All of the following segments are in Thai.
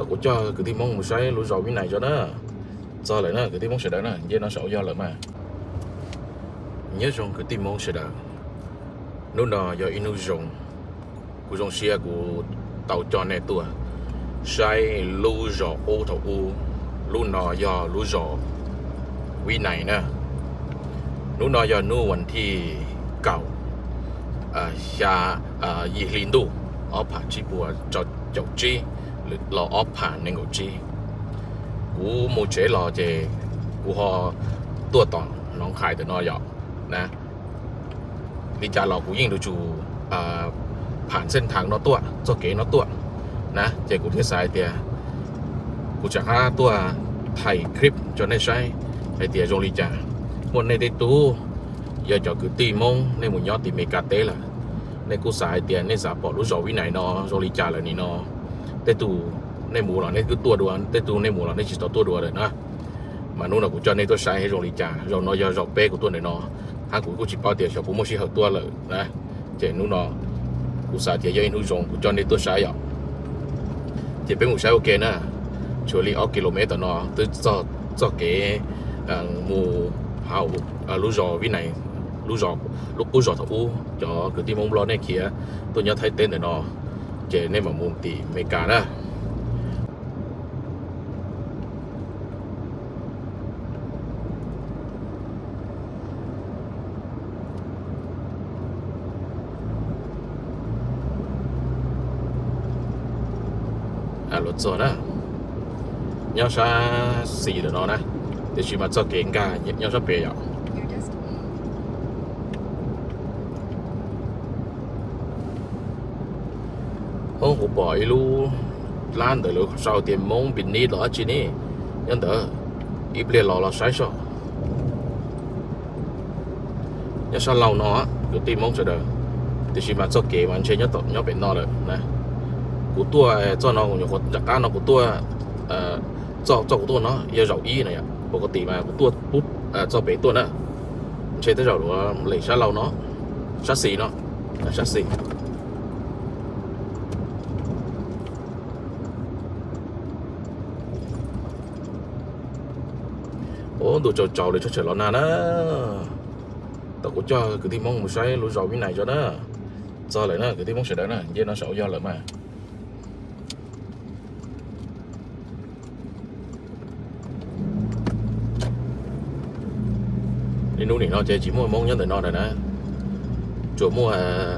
tao cũng cho cái tí mong một xoay lúa rau bên này cho nó cho lại nó cái tí mong sẽ đỡ nó dễ nó sợ do lại mà nhớ trong cái tí mong sẽ đỡ lúc nào do inu dùng của trong xe của tàu cho này tua xoay lúa rau ô thầu u lúc nào do lúa rau bên này nè lúc nào do nu วันที่เก่า เอ่อชาเอ่อยีลินดูออผ่านจีบัวจอจอจีหรือรอออผ่านในกูจีกูโมเจรอเจกูฮอตัวต่อน้องขายแต่นอยอกนะลิจาเรากูยิ่งดูจู เอ่อผ่านเส้นทางนอตัวเจ้าเก๋นอตัวนะเจกูเทสายเตียกูจะหาตัวถ่ายคลิปจนได้ใช้ไอเตียโจลิจาวันในได้ตู้ giờ cho cứ tìm mong nên một nhóm tìm mấy cá tế là nên cô xài tiền nên giả bỏ lúc rồi với này nó rồi đi trả lại ni nó tê tù nên mù là nên cứ tua đùa tê tù nên mù là nên chỉ tao tua đùa rồi nó mà nó là cũng cho nên tôi xài hết rồi đi trả rồi nó giờ rồi bé của tôi này nó hắn cũng chỉ bao tiền cho cũng mua chỉ hợp tua rồi nè. Chỉ nó nó cũng xài tiền giờ nó dùng cũng cho nên tôi xài rồi chỉ bên một xài ok nè. Chỗ li 8 km nó tới cho cho cái à, mù hào lúc rồi với này lúc rồi lúc u rồi thầu cho cái tim ông lo này kia tôi nhớ thấy tên này nó chế nên mà muốn tỉ mấy cả đó. À luật rồi đó. Nhau sa xì được nó nè. Để chỉ mà cho kiện cả, nhau sa bề rồi hông hụt bỏ ilu lan đỡ lúc sau tiền mông bình ni đó chỉ nè nhân đỡ ít lệ lò là sai sọ nhớ sao lâu nó, cứ tìm mông sẽ đỡ. Thì chỉ mà cho kế mà chơi nhớ tập nhớ bên nó rồi nè. Của tôi à, cho nó cũng nhiều hoạt đặc nó của tôi à, cho cho của tôi nó giờ giàu y này bộ có mà của tôi bút à, cho bé tôi nữa chơi tới giàu đó, lấy sao lâu nó sát xì nó. Sát xì. ô đồ cho cháu để cho trẻ lo nà đó. Tao cũng cho cái tim mong một say lối rau bên này cho đó cho lại nó, cái tim mong sẽ đỡ nè như nó sổ do lại mà. Đi nu này nó chơi chỉ mua mong nhất tới nó rồi đó. Chỗ mua à,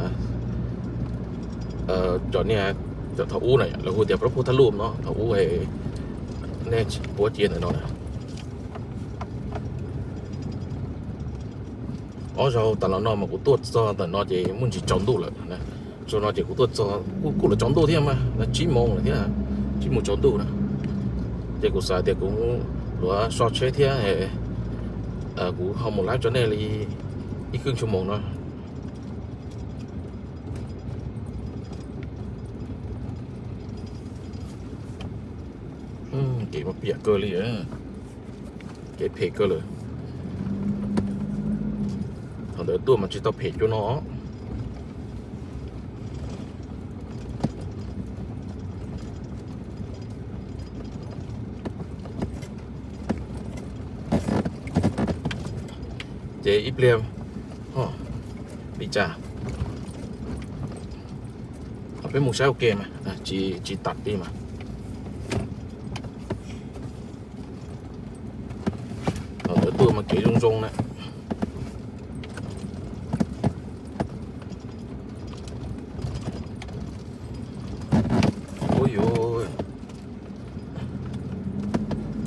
à chỗ này à, chỗ thầu u này. Là khu tiệp rất khu thắt lùm nó thầu u hệ nên bố chiến ở nó này. ở rồi tao nó mà cũng tuột cho tao nó chỉ muốn chỉ chống đủ là nè cho nó cũng tuột cho cũng là chống đủ thế mà là chỉ mong là thế à? Chỉ muốn chống đủ nè. Thì cũng sai thì cũng lúa so chế thế à? à? Cũng không một lát cho nên là ít cưng chung mong nữa ừ, kể mà bịa cơ liền. Kể phê cơ rồi còn đỡ tua mà chỉ tao phải cho nó. Chế ít liêm oh, đi chà. Ở bên một sao ok mà. À, chỉ chỉ tắt đi mà. Ờ, Ở tôi mà kể rung rung này.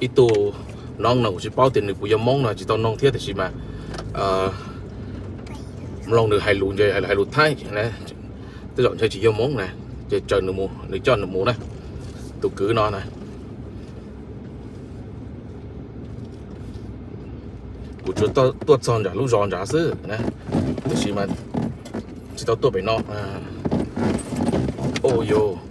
ít tu non chỉ bao tiền được của dân mong là chỉ tao non thiết thì chỉ mà lòng được hai lùn chơi hai lùn thay này tôi dọn cho chị dân mong này chơi chơi nửa mùa để chơi nửa mùa này tôi cứ nó này của chúng tôi tôi chọn giả lúc chọn giả sư này thì chỉ mà, chỉ tao tôi phải nó à. Ôi yo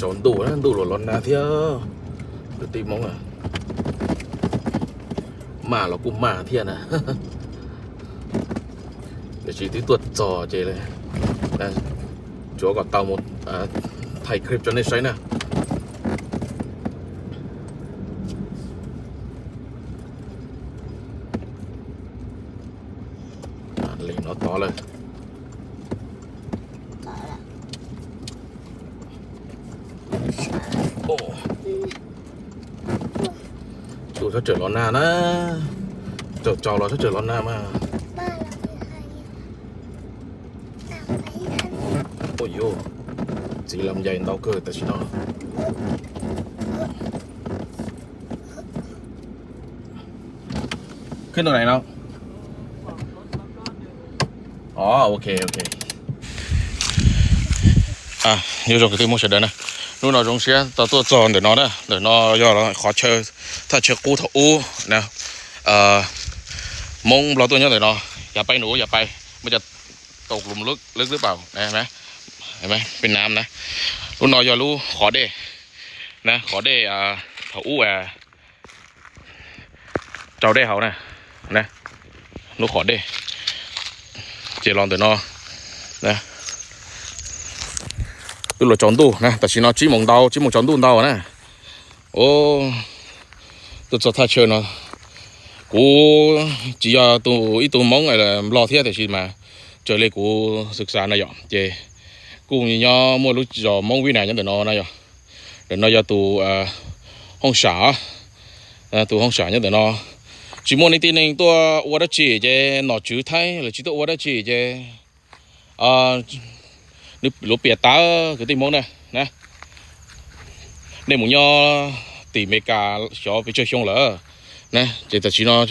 tiêu rồi tròn đủ á đủ rồi lon na theo được tìm mong à mà nó cũng mà thiên à để chỉ tí tuột trò chơi này nè chúa có tàu một à, thầy clip cho nên xoáy nè à, liền nó to lên โอ้ดูถ้าเจอร้อนหน้านะเจอจอเราถ้าเจอร้อนหน้ามากบ้านเรามีใครตามไปทันโอ้ยโยสีลำใหญ่เตาเกิดแต่ชิโนขึ้นตรงไหนเนาะอ๋อโอเค โอเค อะนี่เราก็ที่มุ่งเสร็จแล้วนะ lúc nào chúng sẽ tao tôi chọn để nó đó để nó do nó khó chơi ถ้าเชือกกูถูนะเอ่อมงเราตัวเนี้ย để nó อย่าไปหนูอย่าไปมันจะตกหลุมลึกลึกหรือเปล่าเห็นไหมเห็นไหมเป็นน้ำนะลูกน้อยอย่ารู้ขอเด้นะขอเด้อ่าเถาอู้อะเจ้าเด้เขานะนะลูกขอเด้เจรอนเดี๋ยว nó นะ tôi là chọn tu nè ta chỉ nó chỉ mong đau chỉ mong chọn tu đau nè. Ô, tôi cho ta chơi nó cú, chỉ cho tôi ít tôi mong là lo thiết thì chỉ mà chơi lại cú thực sản này rồi. chê. Cú như nhau mua lúc giờ mong vui này nhá để nó này rồi để nó cho tụ à, hông xả. À, tụ hông xả nhá để nó. Chỉ muốn đi tin anh tôi à, ở đó chỉ, chê nó chữ thay, là chỉ tôi ở chỉ, chê. À lúc lúc bịa tá, cái tình mong này nè. Nên muốn nho tỉ mấy cả cho bị chơi xong lỡ. Nè chỉ ta chỉ nó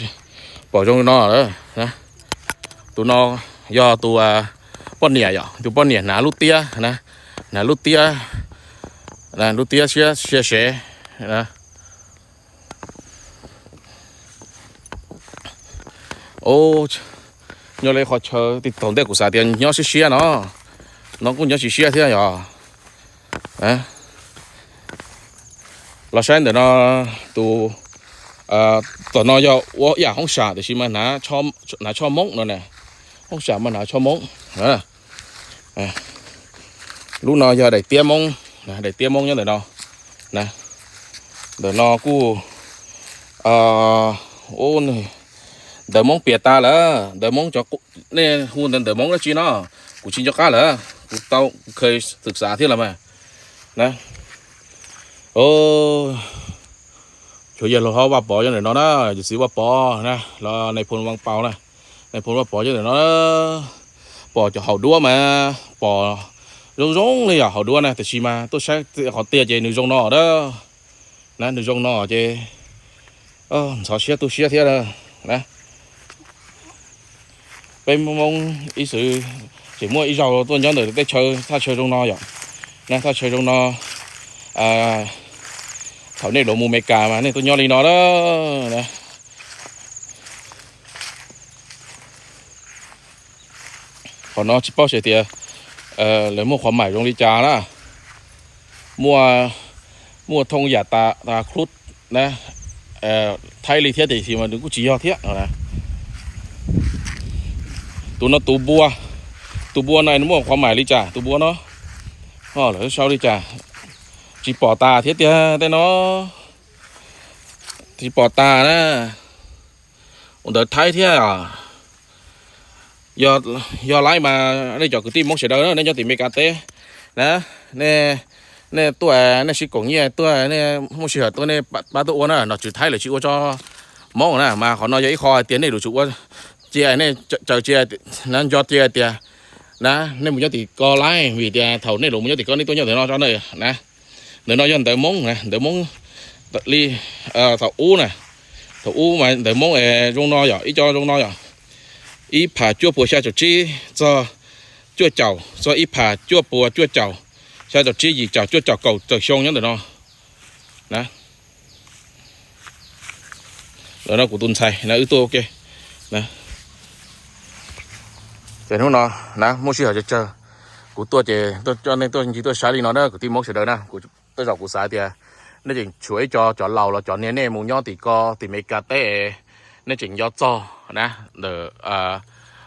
bỏ trong nó đó, nè. Tụi nó do tụi à bọn nhẹ vậy tụi bọn nhẹ nã lút tia nè. Nã lút tia nè, lút tia xe xe xe nè. Ô nhớ lấy khó chờ, thì tổng đề của xã tiền nhớ xe xe nó nó cũng nhớ chỉ xe thế à? À là sáng để nó tụ à tụi nó do wo ya không xả thì mà nã cho nã cho móng nữa nè. Không xả mà nã cho móng, à à lúc nó giờ để tiêm móng, nè để tiêm móng nhá để nó nè để nó cu à ô này để móng bịa ta là để móng cho nên hôn để móng nó chi nó của chi cho cá là เต้าเคยศึกษาที่ละมา นะ โอ้ช่วยๆเราเขาว่าปอยังไหนนาะนะจะสิว่าปอนะเราในพลวังเปานะในพลว่าปอยังไหนเนาะปอจะเขาด้วมาปอรงรงเลยอะเขาด้วนะแต่ชีมาตัวใช้เขาเตี้ยเจหนึ่งจงนอเด้อนะหนึ่งจงนอเจเออสอเชียตัวเชียเทียนะนะไปมองอีสือ chỉ mua ít dầu tôi nhớ được cái chơi ta chơi trong no vậy. Nè ta chơi trong no, à thảo này đổ mù mẹ cả mà nên tôi nhớ lên nó đó. Nè. Còn nó chỉ bao nhiêu tiền ờ lấy mua khoản mải trong đi trà đó. Mua mua thông giả ta ta khút nè. Ờ thay lý thiết thì thì mà đừng có chỉ do thiết. Rồi nè. Tụi nó tụ bua tụ bua này nó mua khoa mải đi trả tụ bua nó. Ờ, họ là sao đi trả chỉ bỏ tà thiết tiền thế nó. Thì bỏ ta nè ông đợi thái thế à. Do do lái mà đây cho cứ tìm mong sẽ đâu đó nên cho tìm mấy cá tê đó, nè nè tôi à, nè chỉ cũng như tôi à, nè mong sẽ tôi nè, ba ba tôi nó nó chỉ thái là chỉ cho mong nè, mà họ nói vậy kho tiền này đủ chủ chia à, này chờ chia nên cho chia tiền đó nên mình cho thì co lái, vì à, thầu này đủ mình cho thì có này tôi nhớ để nó cho này nè, để nó cho tới muốn nè, để muốn ly à, thầu u nè. Thầu u mà để muốn ở rung no rồi ít cho rung no rồi ít phà chua bùa xa cho chi cho chua chảo, cho ít phà chua bùa chua chảo, xa cho chi gì chảo chua chảo cầu trời xong nhớ để nó. Nè. Rồi nó của tuần xài là ưu tô, ok. Nè thế nó nó nè mua xí ở cho chờ của tôi thì tôi cho nên tôi chỉ tôi xài đi nó đó, của tim mong sẽ đỡ nè. Của tôi dọc của xài thì à, nó chỉ chuối cho cho lầu là cho nên nè muốn nhau thì co thì mấy cá té nó chỉ do cho nè. Để à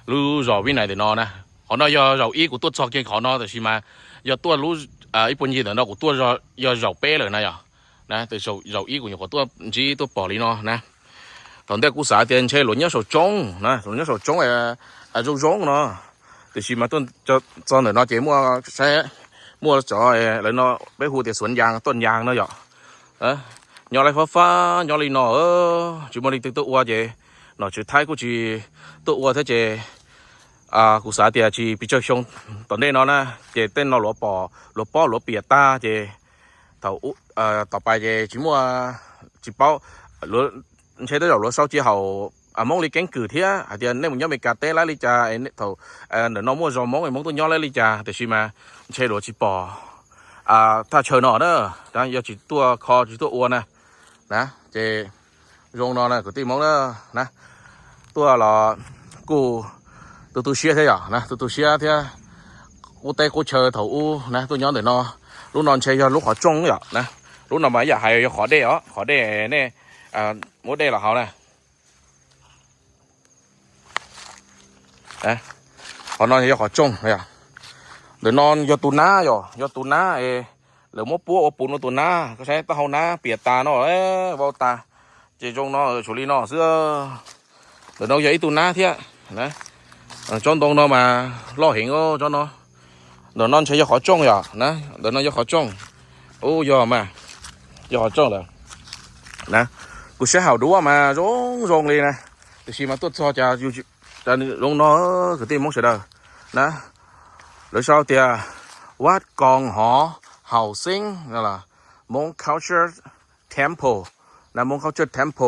lú rõ bên này thì nó nè. Họ nói do rõ ý của tôi cho kia họ nó thì mà do tôi lú à ít bốn gì thì nó của tôi do do rõ bé rồi này à. Nè từ rõ rõ ý của nhà của tôi chỉ tôi bỏ đi nó, nè. Còn đây của xài tiền chơi luôn nhớ sầu trống, nè luôn nhớ sầu trống là à rong nó. Thì chỉ mà tuần cho cho nó nó chỉ mua xe. Mua cho lại nó bé hù thì xuân giang tuần giang nó vậy đó lại phá phá, nhỏ lại nó chỉ mà đi tự tự qua vậy nó chỉ của chỉ tự qua thế à cụ xã thì chỉ bị chơi xong tuần đây nó nè chỉ tên nó lỗ bò lỗ bò, lỗ bìa ta chứ thầu à tàu bài chứ chỉ mua chỉ bao lỗ chế tới đầu lỗ sau chỉ hậu à mong đi cánh cử thế à thì nếu mình nhớ mình cà té lá đi trà ấy thầu à nếu nó mua rồi mong mình mong tôi nhớ lấy đi trà thì mà chế lúa chỉ bò à ta chờ nó đó đó giờ chỉ tua kho chỉ tua uốn nè nè chế rong nó nè của tim mong đó nè tua là cô từ từ xia thế à nè từ từ xia thế cô tay cô chờ thầu u nè tôi nhớ để nó lúc non chơi cho lúc họ trông vậy nè lúc nào mà giờ hay khó đẻ á khó đẻ nè à mỗi đẻ là họ nè เอขอนอนเยะขอจงเย่ะเดี๋ยวนอนยอตูนาอย่อยอตูนาเอเหลือมปัวอปูนตูนาก็ใช้ตาเฮาน้าเปียตาเนอะเอ้เบาตาเจจงนอะชุลีเนอะเสื้อเดี๋ยวนอนใหญ่ตูนาเทียนะจนตรงนอะมาล่อเหงอก็จนเนาะเดี๋ยวนอนใช้ยอขอจงอย่อนะเดี๋ยวนอนยอขอจงโอ้ยอมายอจงเลยนะกูเสียหาวดูว่ามาจงจงเลยนะแต่ชีมาตัวจอจะอยู่ ta luôn nó cái tim muốn sẽ đâu đó. rồi sau thì à, what còn họ hào sinh gọi là muốn culture temple. Là muốn culture temple.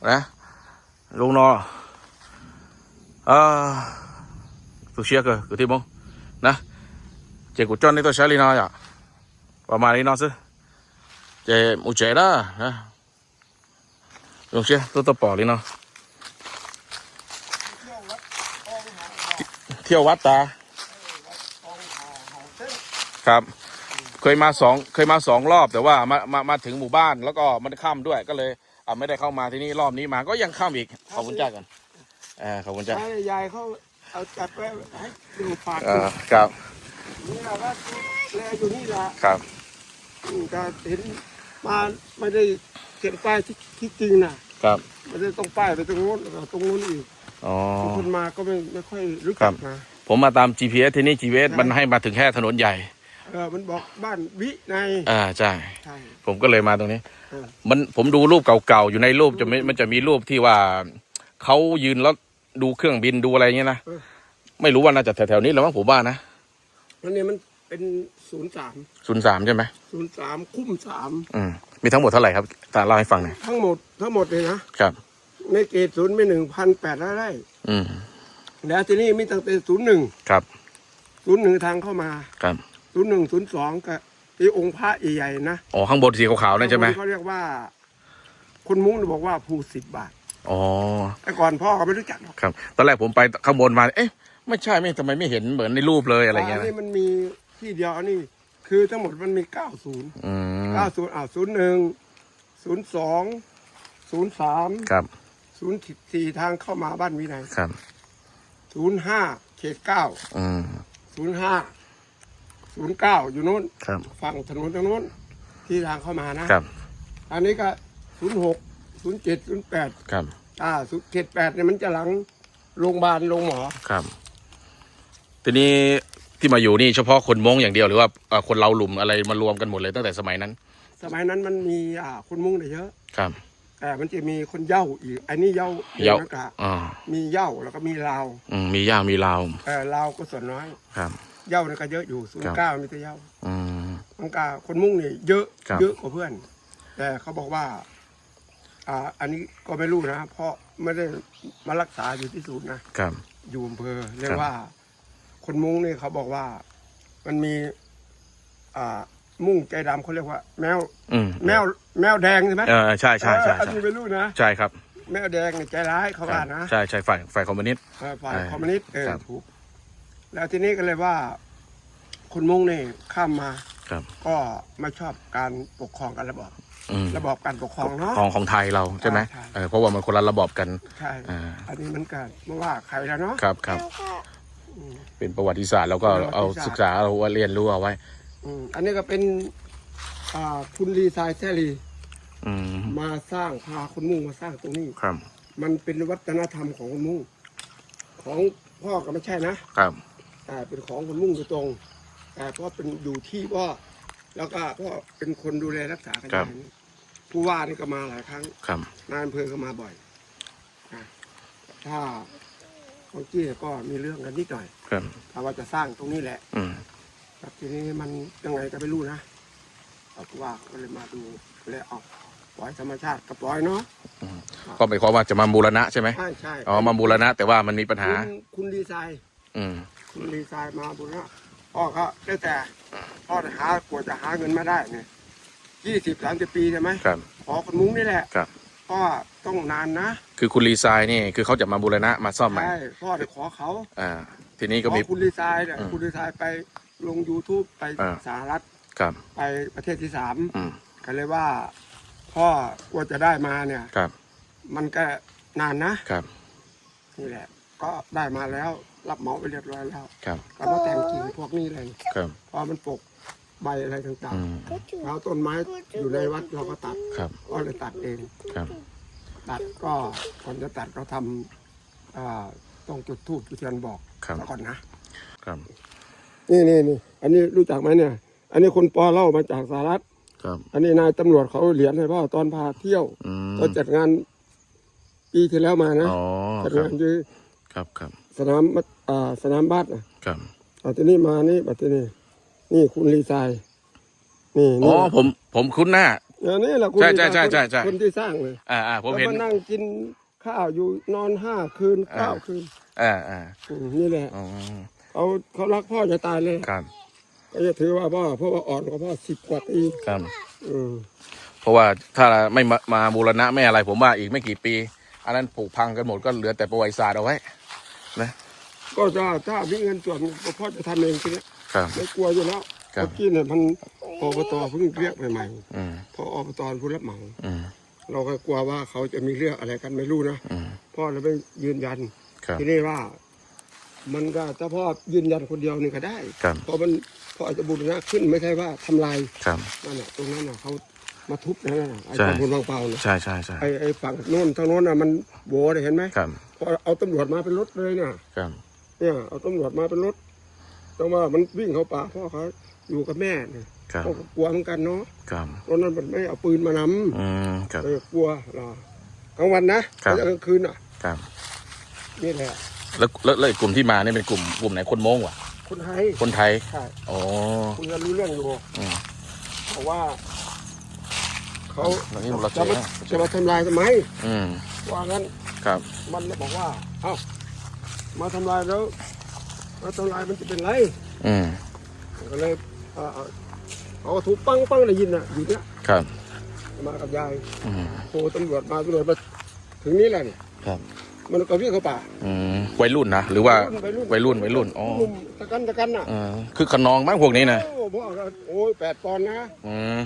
Đó. Luôn nó à tôi xia cơ cái tim món. Nè, chị của cho nên tôi sẽ đi nó à và mà đi nó chứ. Chị một trẻ đó. Luôn dùng tôi tôi bỏ đi nó เที่ยววัดตา ครับ เคยมาสองเคยมาสองรอบแต่ว่ามามามาถึงหมู่บ้านแล้วก็มันค่ำด้วยก็เลยอ่าไม่ได้เข้ามาที่นี่รอบนี้มาก็ยังค่ำอีกขอบคุณจ้ากันเออขอบคุณจ้า ให้ยายเขาเอาจัดไว้ให้ดูฝากเออครับ นี่แหละว่าแลอยู่นี่แหละครับ อืมก็เห็นมาไม่ได้เขียนป้ายที่ที่จริงนะครับไม่ได้ต้องป้ายไปตรงโน้นแล้วก็ตรงโน้นอีก อ๋อคนมาก็ไม่ไม่ค่อยรู้ครัจักบนะผมมาตาม GPS ที่นี่ GPS มันให้มาถึงแค่ถนนใหญ่ เออมันบอกบ้านวิในอ่าใช่ ใช่ ผมก็เลยมาตรงนี้ เออ มันผมดูรูปเก่าๆ อยู่ในรูปจะไม่มันจะมีรูปที่ว่าเขายืนแล้วดูเครื่องบินดูอะไรเงี้ยนะไม่รู้ว่าน่าจะแถวๆนี้แล้วมั้งผมว่านะแล้วเนี่ยมันเป็นศูนย์สามศูนย์สามใช่ไหมศูนย์สามคุ้มสามอืมมีทั้งหมดเท่าไหร่ครับตาเล่าให้ฟังหน่อยทั้งหมดทั้งหมดเลยนะครับ ในเกตศูนย์ไม่หนึ่งพันแปดร้อยไร่อืมแล้วที่นี่มีตั้งแต่ศูนย์หนึ่งครับศูนย์หนึ่งทางเข้ามาครับศูนย์หนึ่งศูนย์สองกับที่องค์พระใหญ่ๆนะอ๋อข้างบนสีขาวๆนั่นใช่ไหมเขาเรียกว่า คุณมุ้งบอกว่าภูสิบบาทอ๋อแต่ก่อนพ่อก็ไม่รู้จักหรอกครับ ตอนแรกผมไปข้างบนมา เอ๊ะไม่ใช่ไม่ทำไมไม่เห็นเหมือนในรูปเลยอะไรเงี้ยนนะนี้มันมีที่เดียวอันนี้คือทั้งหมดมันมีเก้าศูนย์อืมเก้าศูนย์อ่าศูนย์หนึ่งศูนย์สองศูนย์สามครับ ศูนย์สี่ทางเข้ามาบ้านวินัยครับ ศูนย์ห้าเขตเก้าอืมศูนย์ห้าศูนย์เก้าอยู่นู้น ครับ ฝั่งถนนตรงนู้น ที่ทางเข้ามานะ ครับ อันนี้ก็ศูนย์หกศูนย์เจ็ดศูนย์แปดครับ อ่าศูนย์เจ็ดแปดเนี่ยมันจะหลังโรงพยาบาลโรงหมอ ครับ ทีนี้ที่มาอยู่นี่เฉพาะคนมงอย่างเดียวหรือว่าเอ่อคนเราหลุมอะไรมารวมกันหมดเลยตั้งแต่สมัยนั้น สมัยนั้นมันมีอ่าคนมุ้งเนี่ยเยอะ ครับ แต่มันจะมีคนเหย้าอีก อันนี้เหย้าเหย้าแล้วก็อ่ามีเหย้าแล้วก็มีลาวอืมมีย่ามีลาวเออลาวก็ส่วนน้อยครับ เหย้าเนี่ยก็เยอะอยู่ศูนครัย์บเก้ามีแต่เหย้าอืม มันกาคนมุ้งเนี่ยเยอะครับ เยอะกว่าเพื่อน แต่เขาบอกว่า อ่า อันนี้ก็ไม่รู้นะเพราะไม่ได้มารักษาอยู่ที่ศูนย์นะ ครับ อยู่อำเภอเรียครักบว่า คนมุ้งนี่เขาบอกว่า มันมี อ่า มุ้งใจดำเขาเรียกว่า แมว อืมแมวแมวแดงใช่ไหมเออใช่ใช่ใช่เอออันใช่นี้ไม่รู้นะ ใช่ครับแมวแดงเนี่ยใจร้ายเขาว่านะใช่ใช่ฝ่ายฝ่ายคอมมิวนิสต์ เออฝ่ายเออคอมมิวนิสต์เออครับถูกแล้วทีนี้ก็เลยว่าคนมุ้งนี่ข้ามมาครับ ก็ไม่ชอบการปกครองกันระบอบอืมระบอบการปกครองเนาะ ของของไทยเราใช่ไหมใช่เออเพราะว่ามันคนละระบอบกัน ใช่อ่า อันนี้มันก็ไม่ว่าใครแล้วเนาะ ครับครับแล้วก็อืมเป็นประวัติศาสตร์แล้วก็ประวัติศาสตร์ เอาศึกษาเอาไว้เรียนรู้เอาไว้ อืมอันนี้ก็เป็นอ่าคุณลีทรายแซลีอืมมาสร้างพาคนมุ่งมาสร้างตรงนี้ ครับมันเป็นวัฒนธรรมของคนมุ่ง ของพ่อก็ไม่ใช่นะครับแต่เป็นของคนมุ่งโดยตรง แต่พ่อเป็นอยู่ที่พ่อแล้วก็พ่อเป็นคนดูแลรักษากันอย่างนี้ผู้ว่านี่ก็มาหลายครั้ง ครับนายอำเภอก็มาบ่อยนะถ้าบางทีก็มีเรื่องกันนิดหน่อยครับ ถ้าว่าจะสร้างตรงนี้แหละ อืม ครับทีนี้มันยังไงก็ไม่รู้นะเอาผู้ว่าก็เลยมาดูเลยเอาปล่อยธรรมชาติก็ปล่อยเนาะก็หมายความว่าจะมาบูรณะใช่ไหมใช่ใช่อ๋อมาบูรณะแต่ว่ามันมีปัญหา คุณคุณดีไซน์อืมคุณดีไซน์มาบุญนะพ่อก็ได้แต่พ่อจะหากว่าจะหาเงินมาได้เนี่ยยี่สิบสามสิบปีใช่ไหมครับขอคนมุ้งนี่แหละครับพ่อต้องนานนะ คือคุณรีไซน์นี่คือเขาจะมาบูรณะมาซ่อมใหม่ใช่พ่อจะขอเขาอ่าทีนี้ก็ขอมีคุณดีไซน์เนี่ยอืมคุณดีไซน์ไป ลง YouTube ไปอ่า สหรัฐครับ ไปประเทศที่สามอืมก็เลยว่า พ่อกว่าจะได้มาเนี่ย ครับมันก็นานนะครับนี่แหละ ก็ได้มาแล้วรับเหมาไปเรียบร้อยแล้ว ครับก็มาแต่งกิ่งพวกนี้เลย ครับพอมันปกใบอะไรต่างอืมก็จุดๆแล้วต้นไม้อยู่ในวัดเราก็ตัดครับก็เลยตัดเอง ครับตัดก็ก่อนจะตัดก็ทำอ่าต้องจุดธูปจุดเทียนบอกครับก่อนนะครับ นี่นี่นี่อันนี้รู้จักไหมเนี่ย อันนี้คนปอเล่ามาจากสหรัฐครับ อันนี้นายตำรวจเขาเหรียญให้พ่อตอนพาเที่ยวอืมตอนจัดงานปีที่แล้วมานะอ๋อจัดครับงานที่ครับครับสนามอ่าสนามบ้านนะครับเอาทีนี้มานี่บัดทีนี้นี่คุณลีไซน์นี่อ๋อนี่ผมผมคุ้นหน้า อันนี้แหละคุณใช่ลีไซน์ใช่ใช่ใช่ คนที่สร้างเลยอ่าอ่าผมแล้วเห็นมานั่งกินข้าวอยู่นอนห้าคืนอ่าเก้าคืนอ่าอ่าอืมนี่แหละ อ๋อ เขาเขารักพ่อจะตายเลยครับก็จะถือว่าพ่อเพราะว่าอ่อนกว่าพ่อสิบกว่าปีครับอืมเพราะว่าถ้าไม่มามาบูรณะไม่อะไร ผมว่าอีกไม่กี่ปี อันนั้นผุพังกันหมดก็เหลือแต่ประวัติศาสตร์เอาไว้ก็จะถ้ามีเงินส่วนก็พ่อจะทำเองทีเนี้ยครับ ไม่กลัวอยู่แล้วครับเมื่อกี้เนี่ยมันอบตเพิ่งเรียกใหม่อืมๆพออบตผู้รับเหมาอืมเราก็กลัวว่าเขาจะมีเรื่องอะไรกันไม่รู้นะอืมพ่อเลยไปยืนยันครับทีนี้ว่า มันก็ถ้าพ่อยืนยันคนเดียวนี่ก็ได้ครับเพราะมันพ่อจะบูรณะขึ้นไม่ใช่ว่าทำลายครับ นั่นแหละตรงนั้นน่ะเขามาทุบนั่นน่ะไอ้ใช่ตำบลบางเปาน่ะใช่ใช่ใช่ไอ้ไอ้ฝั่งโน้นทางโน้นน่ะมันโบเลยเห็นไหมครับพอเอาตำรวจมาเป็นรถเลยน่ะ ครับเนี่ยเอาตำรวจมาเป็นรถแต่ว่ามันวิ่งเข้าป่าพ่อเขาอยู่กับแม่เนี่ยครับพ่อก็กลัวเหมือนกันเนาะครับตอนนั้นมันไม่เอาปืนมานอืมครับำเออกลัวเหรอกลางวันนะครับแต่กลางคืนอะ ครับนี่แหละ แล้วแล้วแล้วอีกกลุ่มที่มาเนี่ยเป็นกลุ่มกลุ่มไหนคนมงวะคนไทยคนไทยใช่อ๋อคุณจะรู้เรื่องอยู่อืมบอกว่าเขาแล้วนี่เราเจจะอมาแล้วจะมาทำลายทำไมอืมว่างั้นครับมันเลยบอกว่า เอ้ามาทำลายแล้วมาทำลายมันจะเป็นไรอืมก็เลยเอ่อเอาเอาถูกปังปังได้ยินอะอยู่เนี้ยครับมากับยายอืมโทรตำรวจมาตำรวจมาถึงนี่แหละนี่ครับ มันก็วิ่งเข้าป่าอืมวัยรุ่นนะหรือว่าวัยรุ่นวัยรุ่นวัยรุ่นอ๋อหนุ่มตะกันตะกันน่ะเออคือขนองมั้งพวกนี้นะโอ้บอกว่าโอ้ยแปดปอนด์นะอืม